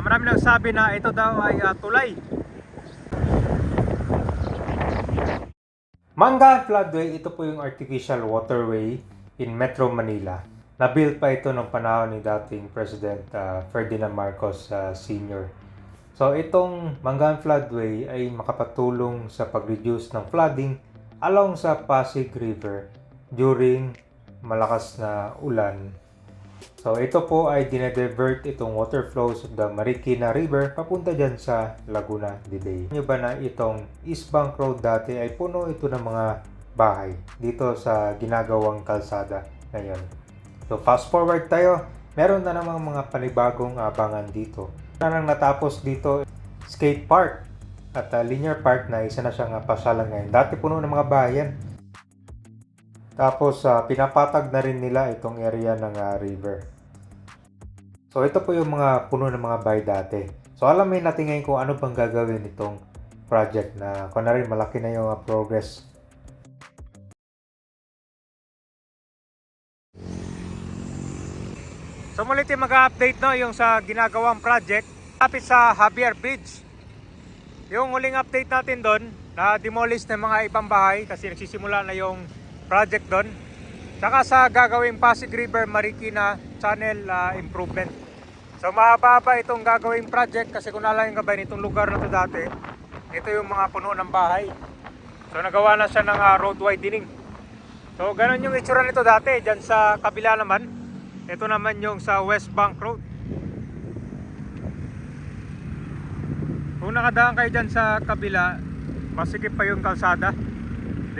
Ah, marami nang sabi na ito daw ay ah, tulay. Mangan Floodway, ito po yung artificial waterway in Metro Manila. Na-build pa ito noong panahon ni dating President ah, Ferdinand Marcos ah, Sr. So itong Mangan Floodway ay makapatulong sa pag-reduce ng flooding along sa Pasig River during malakas na ulan. So ito po ay dinedivert itong water flows of the Marikina River papunta dyan sa Laguna de Bay. Nyo ba na itong East Bank Road dati ay puno ito ng mga bahay dito sa ginagawang kalsada ngayon. So fast forward tayo, meron na namang mga panibagong abangan dito. Na nang natapos dito, skate park at uh, linear park na isa na siyang uh, pasyalan ngayon. Dati puno ng mga bayan. Tapos ah, pinapatag na rin nila itong area ng ah, river. So ito po yung mga puno ng mga bahay dati. So alamin natin ngayon kung ano bang gagawin itong project na rin malaki na yung ah, progress. So muli tayo mag-update no yung sa ginagawang project kapit sa Javier Bridge. Yung huling update natin doon, na demolish na mga ibang bahay kasi nagsisimula na yung project doon. Saka sa gagawing Pasig River Marikina Channel ah, Improvement. So mahaba-haba itong gagawing project kasi kung nalaking ka ba nitong lugar na to dati, ito yung mga puno ng bahay. So nagawa na siya ng ah, road widening. So ganun yung itsura nito dati, dyan sa kabila naman. Ito naman yung sa West Bank Road. Kung nakadaan kayo dyan sa kabila, masikip pa yung kalsada.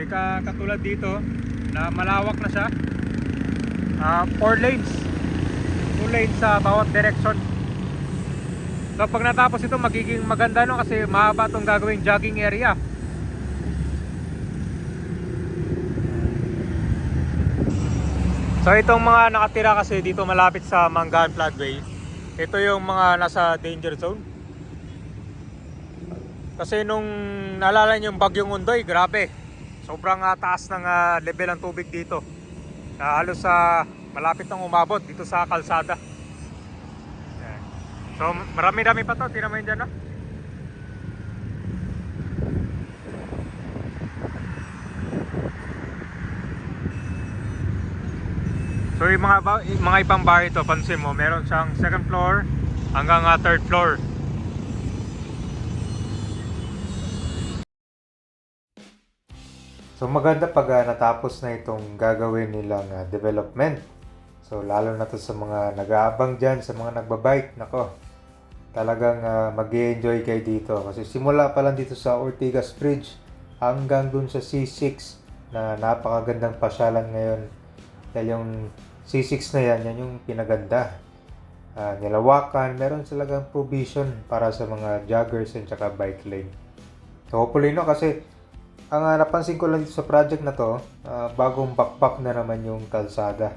Hindi ka katulad dito na malawak na siya. Ah, four lanes. Two lanes sa bawat direction. So pag natapos ito magiging maganda no kasi mahaba itong gagawing jogging area. So itong mga nakatira kasi dito malapit sa Mangan Floodway, ito yung mga nasa danger zone. Kasi nung naalala niyo yung bagyong Undoy, grabe. Sobrang ah, taas ng ah, level ng tubig dito. Na halos sa malapit nang umabot dito sa kalsada. Yan. So marami-rami pa to, tinaman dyan no? So yung mga, yung mga ibang bahay ito, pansin mo, meron siyang second floor hanggang ah, third floor. So maganda pag ah, natapos na itong gagawin nilang ah, development. So lalo na to sa mga nag-aabang dyan, sa mga nagbabike, nako. Talagang uh, mag enjoy kayo dito. Kasi simula pa lang dito sa Ortigas Bridge hanggang dun sa C6 na napakagandang pasyalan ngayon. Dahil yung C6 na yan, yan yung pinaganda. Ah, nilawakan, meron talagang provision para sa mga joggers and saka bike lane. So hopefully no kasi ang ah, napansin ko lang sa project na to, ah, bagong bakbak na naman yung kalsada.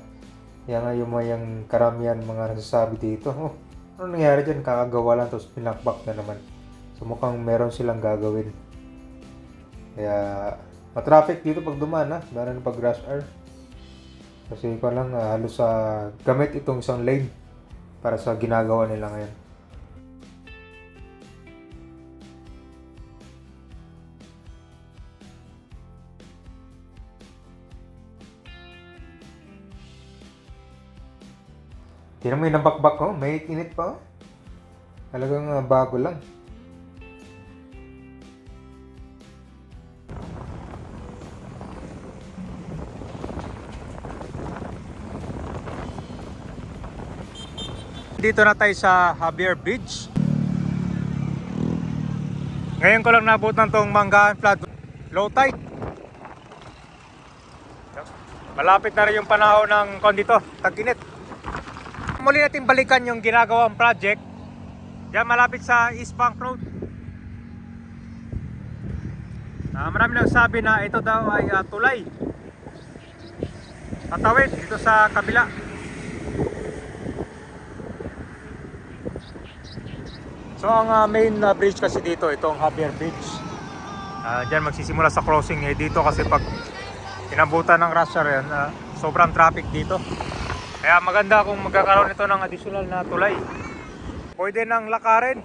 Yan nga yung mga yung karamihan mga nagsasabi dito, oh, ano nangyari dyan? Kakagawa lang tapos pinakbak na naman. So mukhang meron silang gagawin. Kaya matraffic dito pag dumaan ha, lalo na pag rush hour. Kasi ko lang ah, halos sa gamit itong isang lane para sa ginagawa nila ngayon. Tingnan mo yung nabakbak ko, may init pa. oh. Talagang ah, bago lang. Dito na tayo sa Javier Bridge. Ngayon ko lang nabutan tong Manggahan Flood low tide. Malapit na rin yung panahon ng kondito, tag-init. Muli natin balikan yung ginagawang project. Diyan malapit sa East Bank Road. Ah, marami nang sabi na ito daw ay ah, tulay. Tatawid dito sa kabila. So ang ah, main ah, bridge kasi dito, itong Javier Bridge. Ah, diyan magsisimula sa crossing eh dito kasi pag inabutan ng rush hour yan, ah, sobrang traffic dito. Kaya maganda kung magkakaroon ito ng additional na tulay. Pwede nang lakarin.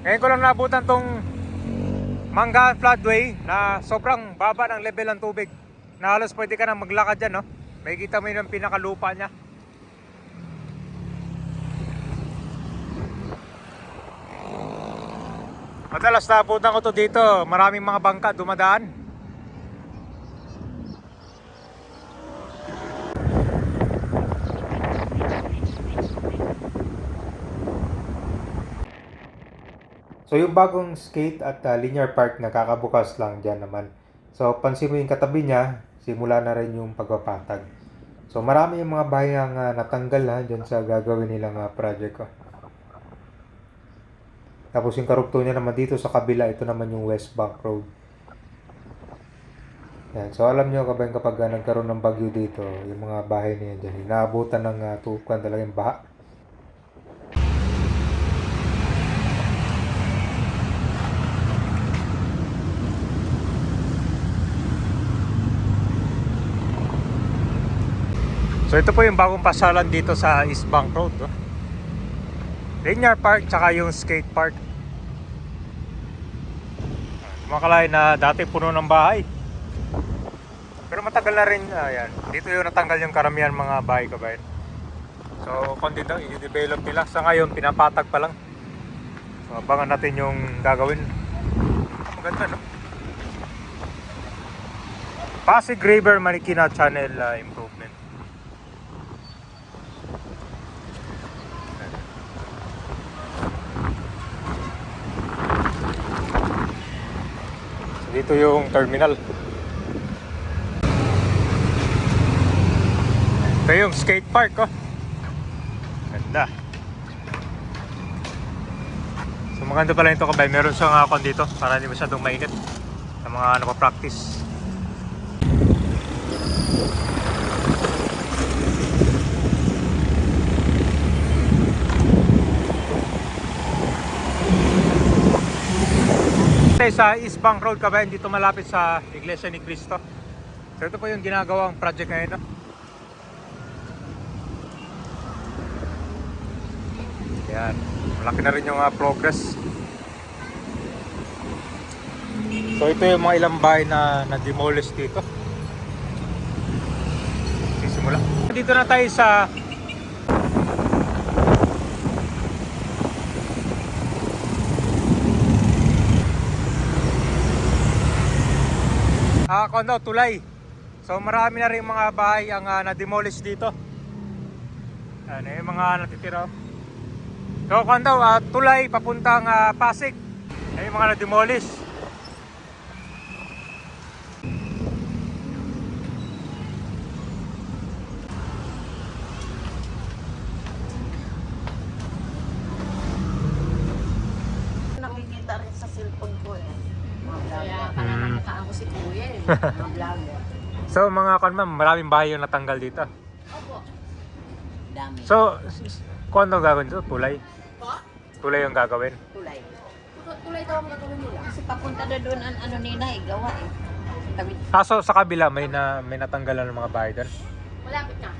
Ngayon ko lang nabutan tong Manggaan floodway na sobrang baba ng level ng tubig. Na halos pwede ka na maglakad dyan, no? May kita mo yun ang pinakalupa niya. Madalas nabutan ko to dito. Maraming mga bangka dumadaan. So yung bagong skate at uh, linear park na kakabukas lang dyan naman. So pansin mo yung katabi niya, simula na rin yung pagpapatag. So marami yung mga bahay ang uh, natanggal ha, dyan sa gagawin nilang uh, project ko. Tapos yung karugto niya naman dito sa kabila, ito naman yung West Bank Road. Yan. So alam nyo kapag, kapag uh, nagkaroon ng bagyo dito, yung mga bahay na yan dyan, inaabutan ng uh, tukan talaga yung baha. So ito po yung bagong pasalan dito sa East Bank Road. No? Linear Park tsaka yung skate park. Kumakalay na dati puno ng bahay. Pero matagal na rin, ayan. Dito yung natanggal yung karamihan mga bahay kabayan. So, konti daw, i-develop nila. Sa ngayon, pinapatag pa lang. So, abangan natin yung gagawin. Maganda, no? Pasig River Marikina Channel uh, Improvement. So, dito yung terminal. Ito yung skate park, oh. Ganda. So maganda pala ito kabay. Meron siyang uh, dito para hindi masyadong mainit sa mga napapractice. Sa East Bank Road kabay dito malapit sa Iglesia ni Cristo. So ito po yung ginagawang project ngayon. No? Yan. Malaki na rin yung uh, progress. So ito yung mga ilang bahay na na-demolish dito. Sisimula. Dito na tayo sa Ah, kondo, tulay. So marami na rin mga bahay ang uh, na-demolish dito. Ano yung mga natitira. So kung daw, ah, tulay papuntang ah, Pasig. Ay mga na-demolish. Nakikita rin sa cellphone ko eh. Mga Kaya vlogger. pala Mm. namukhaan ko si Kuya eh. Mga vlogger. So mga kan ma'am, maraming bahay yung natanggal dito. Opo. Dami. So, kung ano gagawin dito? Tulay? Po? Tulay yung gagawin. Tulay. Tu- Tuloy daw ang gagawin nila. Kasi papunta na doon ang ano nila eh, gawa eh. Tabi. Kaso sa kabila may na may natanggalan ng mga bahay doon. Malapit na.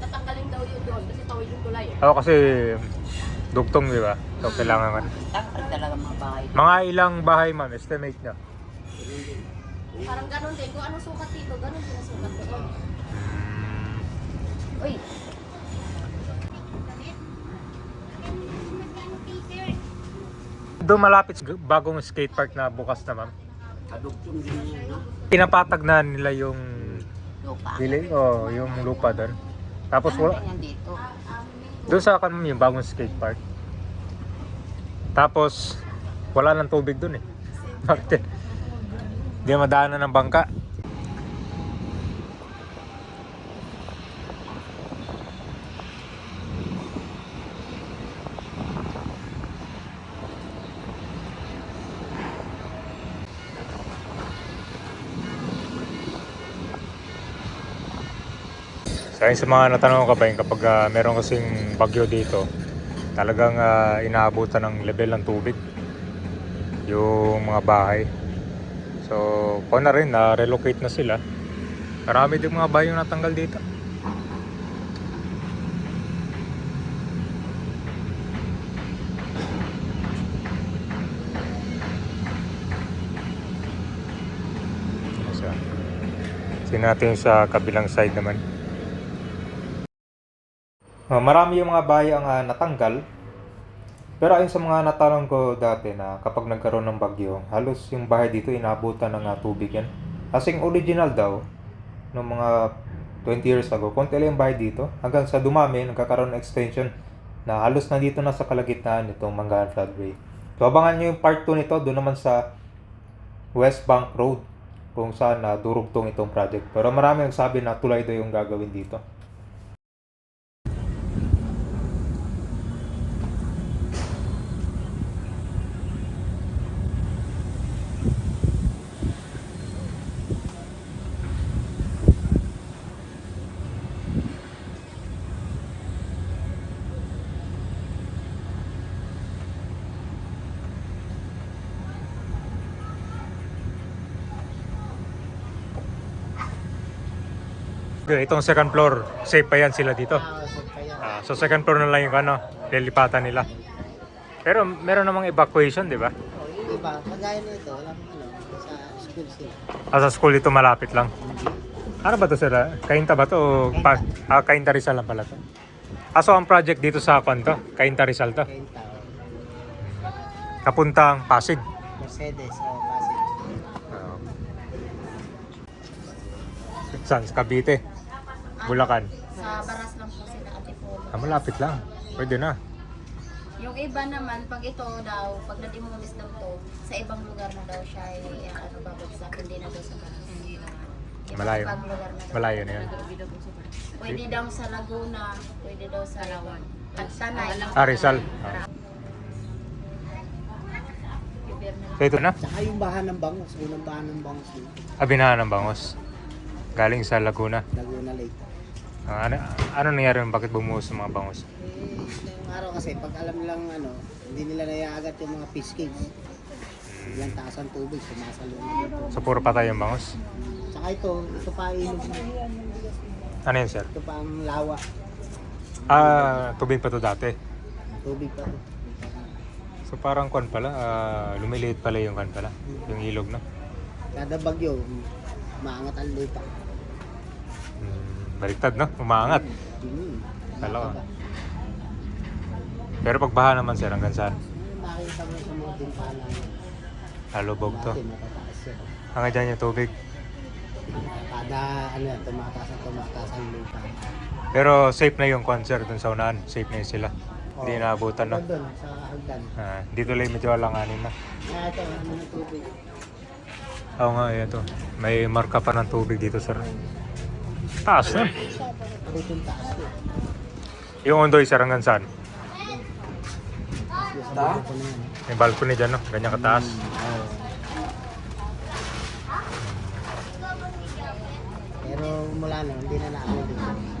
Tatanggalin daw yun doon kasi tawid yung tulay eh. Oo kasi dugtong di ba? So kailangan Tangkad talaga mga bahay. mga ilang bahay ma'am estimate nyo. Parang ganun din. Kung anong sukat dito, ganun din ang sukat doon. Uy, Doon malapit sa bagong skate park na bukas na ma'am. Pinapatag na nila yung Lupa. dili o yung lupa doon. Tapos Ano wala, dito? doon sa kan yung bagong skate park. Tapos wala nang tubig doon eh. Bakit? Hindi madaanan ng bangka. Akin sa mga natanong ka ba kapag ah, meron kasing bagyo dito, talagang uh, inaabutan ng level ng tubig yung mga bahay. So, ko na rin, na-relocate na sila. Marami din mga bayo natanggal dito. So, natin sa kabilang side naman. Ah, marami yung mga bayo ang uh, natanggal pero ayon sa mga natanong ko dati na kapag nagkaroon ng bagyo, halos yung bahay dito inabutan ng tubig yan. Kasing original daw, ng mga 20 years ago, konti lang yung bahay dito. Hanggang sa dumami, nagkakaroon ng extension na halos nandito na sa kalagitnaan nitong Mangahan Floodway. So abangan nyo yung part 2 nito, doon naman sa West Bank Road kung saan na durugtong itong project. Pero marami nagsabi na tulay daw yung gagawin dito. Itong second floor, safe pa yan sila dito. Ah, so second floor na lang yung ano, lilipatan nila. Pero meron namang evacuation, di ba? Oh, yung iba, kagaya nito, alam mo, ano, sa school sila. Ah, sa school ito malapit lang. Ano ba to sir? ah? Kainta ba to? Pa, ah, Kainta Rizal lang pala to. Ah, so ang project dito sa kwan to? Kainta Rizal to? Yung tao. Kapuntang Pasig. Mercedes, oh, Pasig. Ah. Saan? Sa Cavite? Bulacan? Sa baras lang po sila ate po. Ah, malapit lang. Pwede na. Yung iba naman, pag ito daw, pag nadimulis daw to, sa ibang lugar na daw siya ay ano, babagsak, hindi na daw sa baras. Hindi. Malayo. Ibang lugar na daw. Malayo na yun. Pwede daw sa Laguna, pwede daw sa Lawan. At Tanay. Ah, Rizal. Ah. So ito na? Tsaka yung bahan ng bangus, unang bahan ng bangus dito. Abinahan ng Bangos. Galing sa Laguna. Laguna Lake. Ah, ano, ano nangyari yun? Bakit bumuhos yung mga bangos? Eh, yung araw kasi, pag alam nilang ano, hindi nila naiagat yung mga fish cage. Biglang taas ang tubig, sumasalo na dito. So puro patay yung bangos? Tsaka ito, ito pa ang ilog. Ano yun sir? Ito pa ang lawa. Ah, tubig pa to dati. Tubig pa to. So parang kwan pala, ah, lumiliit pala yung kwan pala, yung ilog na. Kada bagyo, maangat ang lupa. Hmm, baliktad no? Umaangat. Nakakaba. Pero pag baha naman sir, hanggang saan? Makita mo sa mga timpala Halubog to. Hanggang dyan yung tubig. Kada ano yan, tumataas at tumataas ang lupa. Pero safe na yung sir dun sa unahan. Safe na yun sila. Hindi naabutan no? Doon, sa hagdan. Ah, dito lang medyo alanganin na. Kaya ito, ano ng tubig. Oo nga, yan to. May marka pa ng tubig dito sir. Taas na. Yung ondoy sir hanggang saan? Yan. May balcony dyan no? Ganyan kataas. Pero mula na, hindi na naano dito.